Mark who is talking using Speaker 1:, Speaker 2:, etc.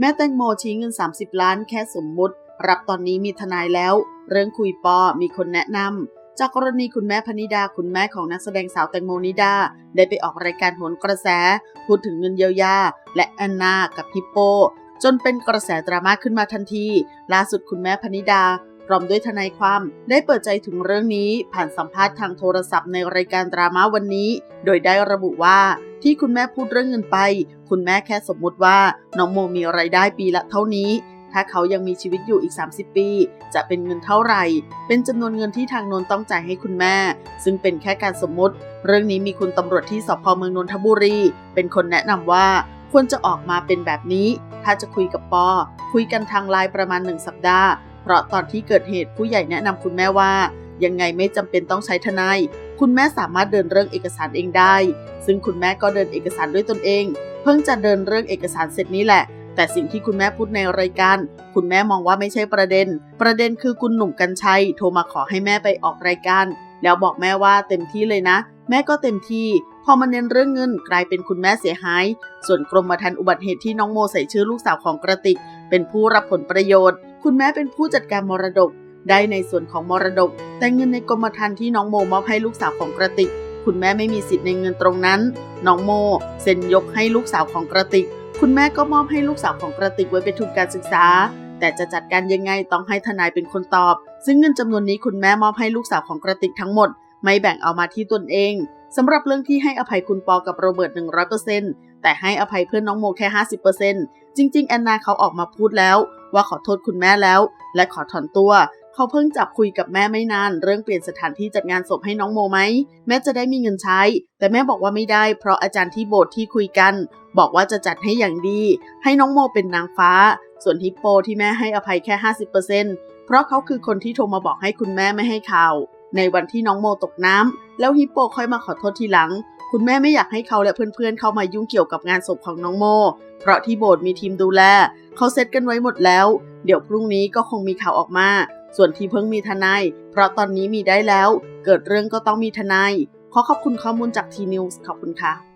Speaker 1: แม่แตงโมชี้เงิน 30 ล้านแค่สมมุติ รับตอนนี้มีทนายแล้ว เรื่องคุยปอมีคนแนะนำจากกรณีคุณแม่พนิดาคุณแม่ของนักแสดงสาวแตงโมนิดา ได้ไปออกรายการโหนกระแส พูดถึงเงินเยียวยา และแอนนากับฮิปโป จนเป็นกระแสดราม่าขึ้นมาทันที ล่าสุดคุณแม่พนิดาพร้อมด้วยทนายความได้เปิดใจถึงเรื่องนี้ผ่านสัมภาษณ์ทางโทรศัพท์ในรายการดราม่าวันนี้ โดยได้ระบุว่า ที่คุณแม่พูดเรื่องเงินไป คุณแม่แค่สมมุติว่าน้องโมมีไรายได้ปีละเท่านี้ ถ้าเขายังมีชีวิตอยู่อีก 30 ปี จะเป็นเงินเท่าไหร่ เป็นจำนวนเงินที่ทางนนต้องจ่ายให้คุณแม่ ซึ่งเป็นแค่การสมมติ เรื่องนี้มีคุณตำรวจที่สพเมืองนนทบุรี เป็นคนแนะนำว่าควรจะออกมาเป็นแบบนี้ ถ้าจะคุยกับปอ คุยกันทางไลน์ประมาณหนึ่งสัปดาห์ เพราะตอนที่เกิดเหตุผู้ใหญ่แนะนำคุณแม่ว่า ยังไงไม่จำเป็นต้องใช้ทนาย คุณแม่สามารถเดินเรื่องเอกสารเองได้ ซึ่งคุณแม่ก็เดินเอกสารด้วยตนเอง เพิ่งจะเดินเรื่องเอกสารเสร็จนี้แหละ แต่สิ่งที่คุณแม่พูดในรายการ คุณแม่มองว่าไม่ใช่ประเด็น ประเด็นคือคุณหนุ่มกัญชัย โทรมาขอให้แม่ไปออกรายการ แล้วบอกแม่ว่าเต็มที่เลยนะ แม่ก็เต็มที่ พอมาเน้นเรื่องเงินกลายเป็นคุณแม่เสียหาย ส่วนกรมธรรม์อุบัติเหตุที่น้องโมใส่ชื่อลูกสาวของกระติก เป็นผู้รับผลประโยชน์ คุณแม่เป็นผู้จัดการมรดก ได้ในส่วนของมรดก แต่เงินในกรมธรรม์ที่น้องโมมอบให้ลูกสาวของกระติก คุณแม่ไม่มีสิทธิ์ในเงินตรงนั้น น้องโมเซ็นยกให้ลูกสาวของกระติก คุณแม่ก็มอบให้ลูกสาวของกระติกไว้เป็นทุนการศึกษา แต่จะจัดการยังไงต้องให้ทนายเป็นคนตอบ ซึ่งเงินจำนวนนี้คุณแม่มอบให้ลูกสาวของกระติกทั้งหมด ไม่แบ่งเอามาที่ตนเองสำหรับเรื่องที่ให้อภัยคุณปอกับโรเบิร์ต100%แต่ให้อภัยเพื่อนน้องโมแค่ 50%จริง ๆ แอนนาเขาออกมาพูดแล้ว ว่าขอโทษคุณแม่แล้ว และขอถอนตัว เขาเพิ่งจับคุยกับแม่ไม่นาน เรื่องเปลี่ยนสถานที่จัดงานศพให้น้องโมไหมแม่จะได้มีเงินใช้ แต่แม่บอกว่าไม่ได้ เพราะอาจารย์ที่โบสถ์ที่คุยกัน บอกว่าจะจัดให้อย่างดี ให้น้องโมเป็นนางฟ้า ส่วนฮิปโปที่แม่ให้อภัยแค่ 50%เพราะเขาคือคนที่โทรมาบอกให้คุณแม่ไม่ให้ข่าวในวันที่น้องโมตกน้ำแล้วฮิปโปค่อยมาขอโทษทีหลัง คุณแม่ไม่อยากให้เขาและเพื่อนๆเข้ามายุ่งเกี่ยวกับงานศพของน้องโม เพราะที่โบสถ์มีทีมดูแล เขาเซตกันไว้หมดแล้ว เดี๋ยวพรุ่งนี้ก็คงมีข่าวออกมา ส่วนที่เพิ่งมีทนาย เพราะตอนนี้มีได้แล้ว เกิดเรื่องก็ต้องมีทนาย ขอขอบคุณข้อมูลจากทีนิวส์ขอบคุณค่ะ